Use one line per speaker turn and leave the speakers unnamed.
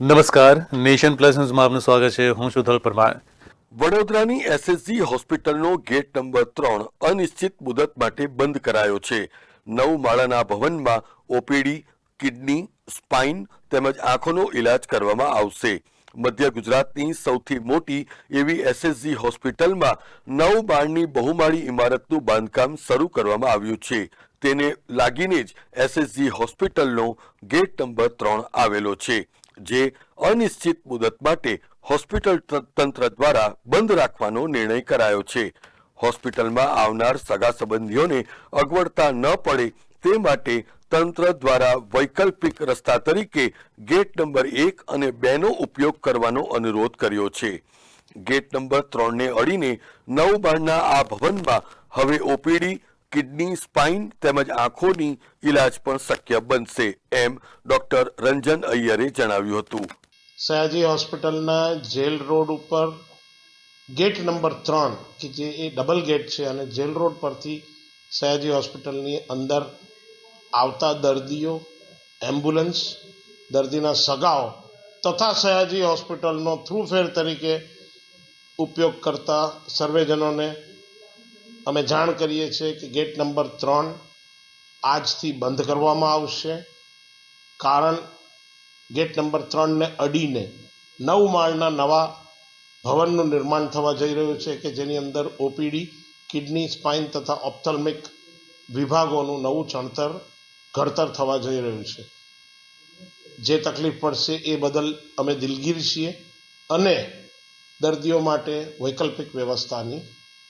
નમસ્કાર, nation plus ન્યૂઝમાં આપનું સ્વાગત છે. હું શુધલ પરમાર.
વડોદરાની એસએસજી હોસ્પિટલનો ગેટ નંબર ત્રણ અનિશ્ચિત મુદત માટે બંધ કરાયો છે. નવ માળાના ભવનમાં ઓપીડી કિડની, સ્પાઇન તેમજ આંખોનો ઇલાજ કરવામાં આવશે. મધ્ય ગુજરાતની સૌથી મોટી એવી એસએસજી હોસ્પિટલમાં નવ માળની બહુમાળી ઇમારતનું બાંધકામ શરૂ કરવામાં આવ્યું છે. તેને લાગીને જ એસએસજી હોસ્પિટલનો ગેટ નંબર ત્રણ આવેલો છે. જે અનિશ્ચિત મુદત માટે હોસ્પિટલ તંત્ર દ્વારા બંધ રાખવાનો નિર્ણય કરાયો છે. હોસ્પિટલમાં આવનાર સગા સંબંધીઓને અગવડતા ન પડે તે માટે તંત્ર દ્વારા વૈકલ્પિક રસ્તા તરીકે ગેટ નંબર એક અને બે નો ઉપયોગ કરવાનો અનુરોધ કર્યો છે. ગેટ નંબર ત્રણને અડીને નવ માળના આ ભવનમાં હવે ઓપીડી કિડની, સ્પાઇન તેમજ આંખોની ઇલાજ પણ શક્ય બનશે, એમ ડોક્ટર રંજન અય્યરે જણાવ્યું હતું.
સયાજી હોસ્પિટલના જેલ રોડ ઉપર ગેટ નંબર ત્રણ, કે જે એ ડબલ ગેટ છે, અને જેલ રોડ પરથી સયાજી હોસ્પિટલની અંદર આવતા દર્દીઓ, એમ્બ્યુલન્સ, દર્દીના સગાઓ તથા સયાજી હોસ્પિટલનો થ્રુફેર તરીકે ઉપયોગ કરતા સર્વેજનોને અમે જાણ કરીએ છીએ કે ગેટ નંબર ત્રણ આજથી બંધ કરવામાં આવશે, કારણ ગેટ નંબર ત્રણને અડીને નવ માળના નવા ભવનનું નિર્માણ થવા જઈ રહ્યું છે કે જેની અંદર ઓપીડી, કિડની, સ્પાઇન તથા ઓપ્થલ્મિક વિભાગોનું નવું ચણતર, ઘડતર થવા જઈ રહ્યું છે. જે તકલીફ પડશે એ બદલ અમે દિલગીર છીએ અને દર્દીઓ માટે વૈકલ્પિક વ્યવસ્થાની